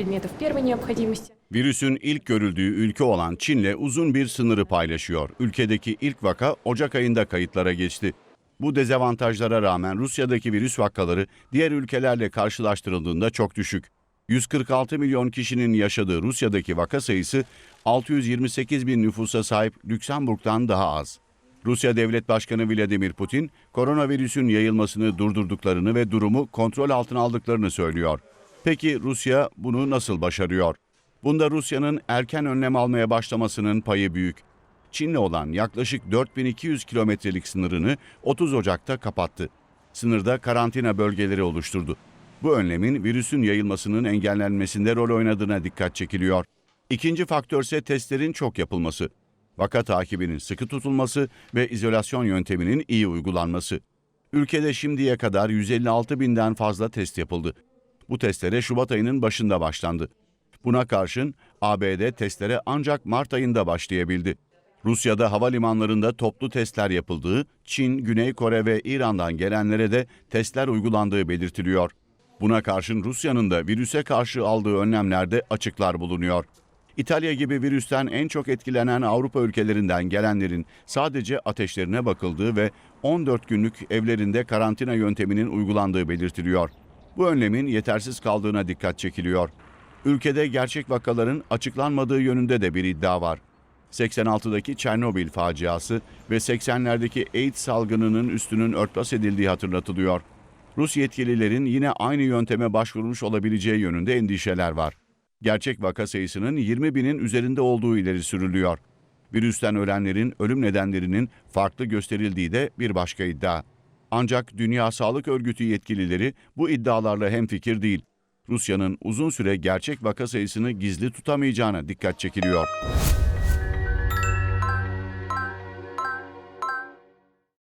предметов первой необходимости. Virüsün ilk görüldüğü ülke olan Çin'le uzun bir sınırı paylaşıyor. Ülkedeki ilk vaka Ocak ayında kayıtlara geçti. Bu dezavantajlara rağmen Rusya'daki virüs vakaları diğer ülkelerle karşılaştırıldığında çok düşük. 146 milyon kişinin yaşadığı Rusya'daki vaka sayısı 628 bin nüfusa sahip Lüksemburg'dan daha az. Rusya Devlet Başkanı Vladimir Putin, koronavirüsün yayılmasını durdurduklarını ve durumu kontrol altına aldıklarını söylüyor. Peki Rusya bunu nasıl başarıyor? Bunda Rusya'nın erken önlem almaya başlamasının payı büyük. Çin'le olan yaklaşık 4200 kilometrelik sınırını 30 Ocak'ta kapattı. Sınırda karantina bölgeleri oluşturdu. Bu önlemin virüsün yayılmasının engellenmesinde rol oynadığına dikkat çekiliyor. İkinci faktör ise testlerin çok yapılması. Vaka takibinin sıkı tutulması ve izolasyon yönteminin iyi uygulanması. Ülkede şimdiye kadar 156 binden fazla test yapıldı. Bu testlere Şubat ayının başında başlandı. Buna karşın ABD testlere ancak Mart ayında başlayabildi. Rusya'da havalimanlarında toplu testler yapıldığı, Çin, Güney Kore ve İran'dan gelenlere de testler uygulandığı belirtiliyor. Buna karşın Rusya'nın da virüse karşı aldığı önlemlerde açıklar bulunuyor. İtalya gibi virüsten en çok etkilenen Avrupa ülkelerinden gelenlerin sadece ateşlerine bakıldığı ve 14 günlük evlerinde karantina yönteminin uygulandığı belirtiliyor. Bu önlemin yetersiz kaldığına dikkat çekiliyor. Ülkede gerçek vakaların açıklanmadığı yönünde de bir iddia var. 86'daki Çernobil faciası ve 80'lerdeki AIDS salgınının üstünün örtbas edildiği hatırlatılıyor. Rus yetkililerin yine aynı yönteme başvurmuş olabileceği yönünde endişeler var. Gerçek vaka sayısının 20 binin üzerinde olduğu ileri sürülüyor. Virüsten ölenlerin ölüm nedenlerinin farklı gösterildiği de bir başka iddia. Ancak Dünya Sağlık Örgütü yetkilileri bu iddialarla hemfikir değil. Rusya'nın uzun süre gerçek vaka sayısını gizli tutamayacağına dikkat çekiliyor.